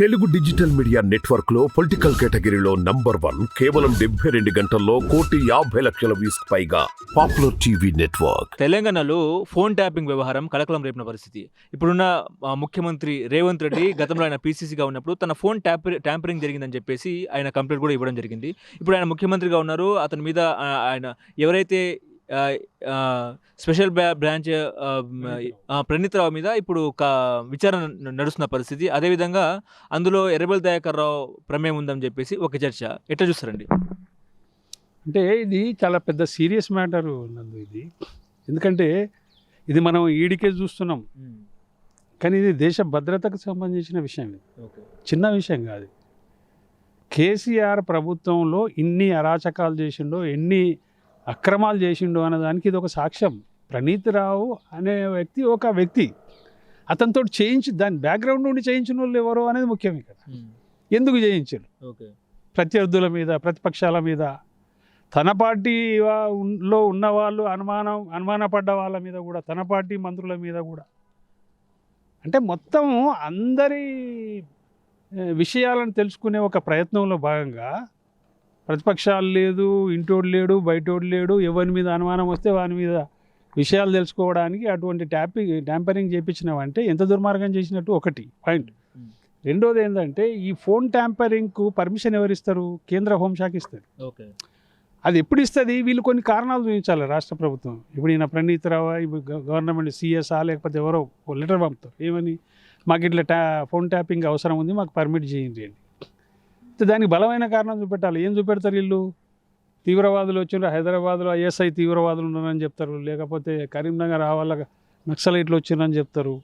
Telugu digital media నెట్వర్క్లో political కేటగిరీలో number one కేవలం డెబ్బై రెండు గంటల్లో కోటి యాభై లక్షల వ్యూస్ పైగా పాపులర్ టీవీ నెట్వర్క్. తెలంగాణలో ఫోన్ ట్యాపింగ్ వ్యవహారం కలకలం రేపిన పరిస్థితి. ఇప్పుడున్న ముఖ్యమంత్రి రేవంత్ రెడ్డి గతంలో ఆయన పీసీసీగా ఉన్నప్పుడు తన ఫోన్ ట్యాప్ ట్యాంపరింగ్ జరిగిందని చెప్పేసి ఆయన కంప్లైంట్ కూడా ఇవ్వడం జరిగింది. ఇప్పుడు ఆయన ముఖ్యమంత్రిగా ఉన్నారు. అతని మీద ఆయన ఎవరైతే స్పెషల్ బ్రా- బ్రాంచ్ ఆ, మ్, ఆ, ప్రణీత్ రావు మీద ఇప్పుడు ఒక విచారణ నడుస్తున్న పరిస్థితి. అదేవిధంగా అందులో ఎర్రబెల్ దయాకర్ రావు ప్రమేయం ఉందని చెప్పేసి ఒక చర్చ. ఎట్లా చూస్తారండి? అంటే ఇది చాలా పెద్ద సీరియస్ మ్యాటర్ నందు ఇది. ఎందుకంటే ఇది మనం ఈడికే చూస్తున్నాం. కానీ ఇది దేశ భద్రతకు సంబంధించిన విషయం ఇది. చిన్న విషయం కాదు. కేసీఆర్ ప్రభుత్వంలో ఇన్ని అరాచకాలు చేసిండో ఎన్ని అక్రమాలు చేసిండో అన్నదానికి ఇది ఒక సాక్ష్యం. ప్రణీత్ రావు అనే వ్యక్తి ఒక వ్యక్తి. అతనితో చేయించి దాని బ్యాక్గ్రౌండ్ నుండి చేయించిన వాళ్ళు ఎవరు అనేది ముఖ్యం ఇక్కడ. ఎందుకు చేయించారు? ఓకే. ప్రత్యర్థుల మీద ప్రతిపక్షాల మీద తన పార్టీ లో ఉన్న వాళ్ళు అనుమానం అనుమానపడ్డ వాళ్ళ మీద కూడా తన పార్టీ మంత్రుల మీద కూడా. అంటే మొత్తం అందరి విషయాలను తెలుసుకునే ఒక ప్రయత్నంలో భాగంగా ప్రతిపక్షాలు లేదు ఇంటోడు లేడు బయటోడు లేడు ఎవరి మీద అనుమానం వస్తే వాని మీద విషయాలు తెలుసుకోవడానికి అటువంటి ట్యాపింగ్ ట్యాంపరింగ్ చేయించినావంటే ఎంత దుర్మార్గం చేసినట్టు ఒకటి. పాయింట్. రెండోది ఏంటంటే ఈ ఫోన్ ట్యాంపరింగ్కు పర్మిషన్ ఎవరిస్తారు కేంద్ర హోంశాఖ ఇస్తారు ఓకే. అది ఎప్పుడు ఇస్తుంది? వీళ్ళు కొన్ని కారణాలు చూపించాలి రాష్ట్ర ప్రభుత్వం. ఇప్పుడు ఈయన ప్రణీత్ రావు ఇప్పుడు గవర్నమెంట్ సిఎస్ఆ లేకపోతే ఎవరో లెటర్ పంపుతారు. ఏమని? మాకు ఇట్లా ట్యా ఫోన్ ట్యాపింగ్ అవసరం ఉంది మాకు పర్మిట్ చేయండి అని. దానికి బలమైన కారణం చూపెట్టాలి. ఏం చూపెడతారు వీళ్ళు? తీవ్రవాదులు వచ్చిండ్రు హైదరాబాద్లో ఐఎస్ఐ తీవ్రవాదులు ఉన్నారని చెప్తారు. లేకపోతే కరీంనగర్ ఆ వాళ్ళ నక్సలైట్లు వచ్చిండ్రని చెప్తారు.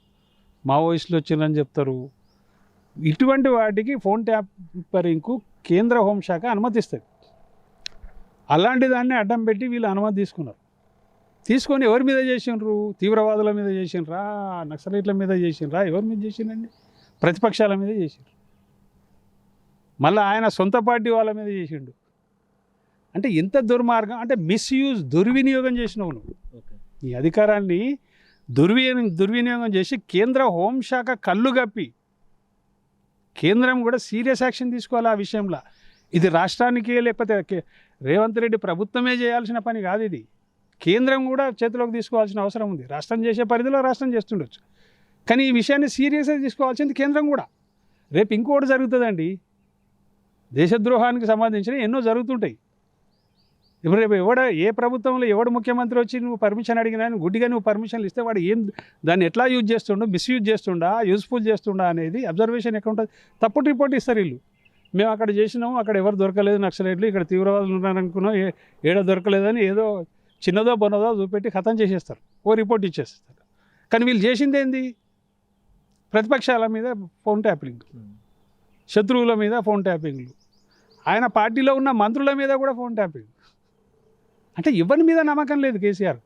మావోయిస్టులు వచ్చిండ్రని చెప్తారు. ఇటువంటి వాటికి ఫోన్ ట్యాపరింగ్కు కేంద్ర హోంశాఖ అనుమతిస్తుంది. అలాంటి దాన్ని అడ్డం పెట్టి వీళ్ళు అనుమతి తీసుకున్నారు. తీసుకొని ఎవరి మీద చేసిండ్రు? తీవ్రవాదుల మీద చేసిండ్రా? నక్సలైట్ల మీద చేసిండ్రా? ఎవరి మీద చేసిండండి ప్రతిపక్షాల మీద చేసిండ్రు. మళ్ళీ ఆయన సొంత పార్టీ వాళ్ళ మీద చేసిండు. అంటే ఎంత దుర్మార్గం అంటే మిస్యూజ్ దుర్వినియోగం చేసినావు నువ్వు. ఓకే. ఈ అధికారాన్ని దుర్వినియోగం దుర్వినియోగం చేసి కేంద్ర హోంశాఖ కళ్ళు కప్పి కేంద్రం కూడా సీరియస్ యాక్షన్ తీసుకోవాలి ఆ విషయంలో. ఇది రాష్ట్రానికి లేకపోతే రేవంత్ రెడ్డి ప్రభుత్వమే చేయాల్సిన పని కాదు ఇది. కేంద్రం కూడా చేతిలోకి తీసుకోవాల్సిన అవసరం ఉంది. రాష్ట్రం చేసే పరిధిలో రాష్ట్రం చేస్తుండొచ్చు. కానీ ఈ విషయాన్ని సీరియస్గా తీసుకోవాల్సింది కేంద్రం కూడా. రేపు ఇంకోటి జరుగుతుందండి. దేశద్రోహానికి సంబంధించిన ఎన్నో జరుగుతుంటాయి. ఇప్పుడు రేపు ఎవడ ఏ ప్రభుత్వంలో ఎవడు ముఖ్యమంత్రి వచ్చి నువ్వు పర్మిషన్ అడిగినా గుడ్డిగా నువ్వు పర్మిషన్లు ఇస్తే వాడు ఏం దాన్ని ఎట్లా యూజ్ చేస్తుండో మిస్యూజ్ చేస్తుండా యూస్ఫుల్ చేస్తుండా అనేది అబ్జర్వేషన్ ఎక్కడ ఉంటుంది? తప్పుడు రిపోర్ట్ ఇస్తారు వీళ్ళు. మేము అక్కడ చేసినాము అక్కడ ఎవరు దొరకలేదు నక్సలైట్లు ఇక్కడ తీవ్రవాదులు ఉన్నారనుకున్నాం ఏ ఏడ దొరకలేదని ఏదో చిన్నదో బొన్నదో చూపెట్టి ఖతం చేసేస్తారు. ఓ రిపోర్ట్ ఇచ్చేస్తారు. కానీ వీళ్ళు చేసింది ఏంది? ప్రతిపక్షాల మీద ఫోన్ ట్యాపింగ్ శత్రువుల మీద ఫోన్ ట్యాపింగ్లు. ఆయన పార్టీలో ఉన్న మంత్రుల మీద కూడా ఫోన్ ట్యాపింగ్. అంటే ఎవరి మీద నమ్మకం లేదు కేసీఆర్.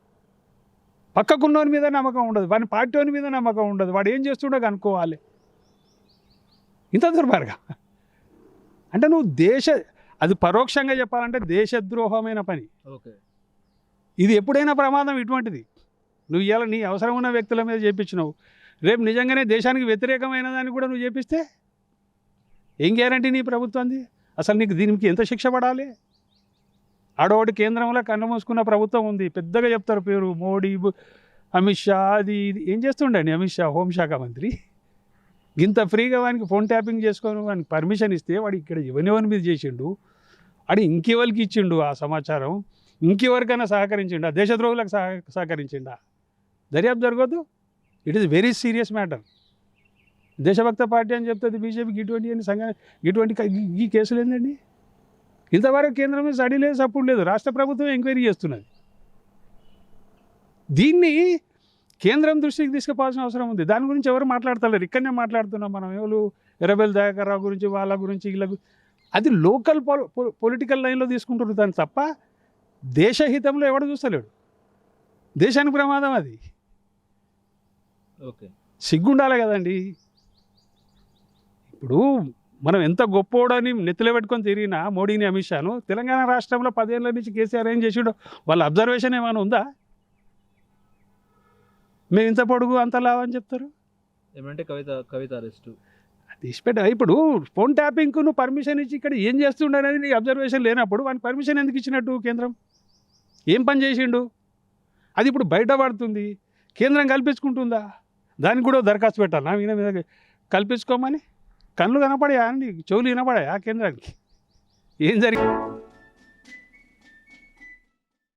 పక్కకున్నోని మీద నమ్మకం ఉండదు. వాని పార్టీ మీద నమ్మకం ఉండదు. వాడు ఏం చేస్తుండో కనుక్కోవాలి. ఇంత దుర్మార్గం. అంటే నువ్వు దేశ అది పరోక్షంగా చెప్పాలంటే దేశద్రోహమైన పని. ఓకే. ఇది ఎప్పుడైనా ప్రమాదం ఇటువంటిది. నువ్వు ఇవాళ నీ అవసరం ఉన్న వ్యక్తుల మీద చేపించినావు. రేపు నిజంగానే దేశానికి వ్యతిరేకమైన దాన్ని కూడా నువ్వు చేపిస్తే ఏం గ్యారంటీ నీ ప్రభుత్వంది అసలు నీకు దీనికి ఎంత శిక్ష పడాలి? ఆడవాడి కేంద్రంలో కన్ను మూసుకున్న ప్రభుత్వం ఉంది. పెద్దగా చెప్తారు పేరు. మోడీ అమిత్ షా అది ఇది. ఏం చేస్తుండండి అమిత్ షా హోంశాఖ మంత్రి? ఇంత ఫ్రీగా వానికి ఫోన్ ట్యాపింగ్ చేసుకొని వానికి పర్మిషన్ ఇస్తే వాడు ఇక్కడ ఎవరెవరి మీద చేసిండు? వాడు ఇంకెవరికి ఇచ్చిండు ఆ సమాచారం? ఇంకెవరికైనా సహకరించిండా? దేశద్రోహులకు సహ సహకరించిండా? దర్యాప్తు జరగదు it is very serious matter దేశభక్త party అని చెప్తుంది బీజేపీకి ఇటువంటి అని సంఘ ఇటువంటి ఈ- కేసులు ఏంటండి ఇంతవరకు కేంద్రం స్టడీ లేదు సపోర్ట్ లేదు. రాష్ట్ర ప్రభుత్వం ఎంక్వైరీ చేస్తున్నది. దీన్ని కేంద్రం దృష్టికి తీసుకుపోవాల్సిన అవసరం ఉంది. దాని గురించి ఎవరు మాట్లాడతలేరు. ఇక్కడనే మాట్లాడుతున్నాం మనం. ఎవరు? ఎర్రబెల్ దయాకర్ రావు గురించి వాళ్ళ గురించి వీళ్ళ అది లోకల్ పొలిటికల్ లైన్లో తీసుకుంటున్నారు దాన్ని తప్ప దేశహితంలో ఎవడు చూస్తలేడు. దేశానికి ప్రమాదం అది. ఓకే. సిగ్గుండాలి కదండి. ఇప్పుడు మనం ఎంత గొప్పోడని నెత్తిలో పెట్టుకొని తిరిగినా మోడీని అమిత్ షాను తెలంగాణ రాష్ట్రంలో పదేళ్ళ నుంచి కేసీఆర్ ఏం చేసిండో వాళ్ళ అబ్జర్వేషన్ ఏమైనా ఉందా? మేము ఇంత పొడుగు అంత లావు అని చెప్తారు. ఏమంటే కవిత కవిత అరెస్టు. తీసిపెట్ట ఇప్పుడు ఫోన్ ట్యాపింగ్కు నువ్వు పర్మిషన్ ఇచ్చి ఇక్కడ ఏం చేస్తుండని నీ అబ్జర్వేషన్ లేనప్పుడు వాని పర్మిషన్ ఎందుకు ఇచ్చినట్టు కేంద్రం? ఏం పని చేసిండు? అది ఇప్పుడు బయట పడుతుంది కేంద్రం కల్పించుకుంటుందా? దానికి కూడా దరఖాస్తు పెట్టాలా? ఈయన మీద కల్పించుకోమని? కళ్ళు కనపడాయా అండి? చెవులు వినపడాయా కేంద్రానికి? ఏం జరిగింది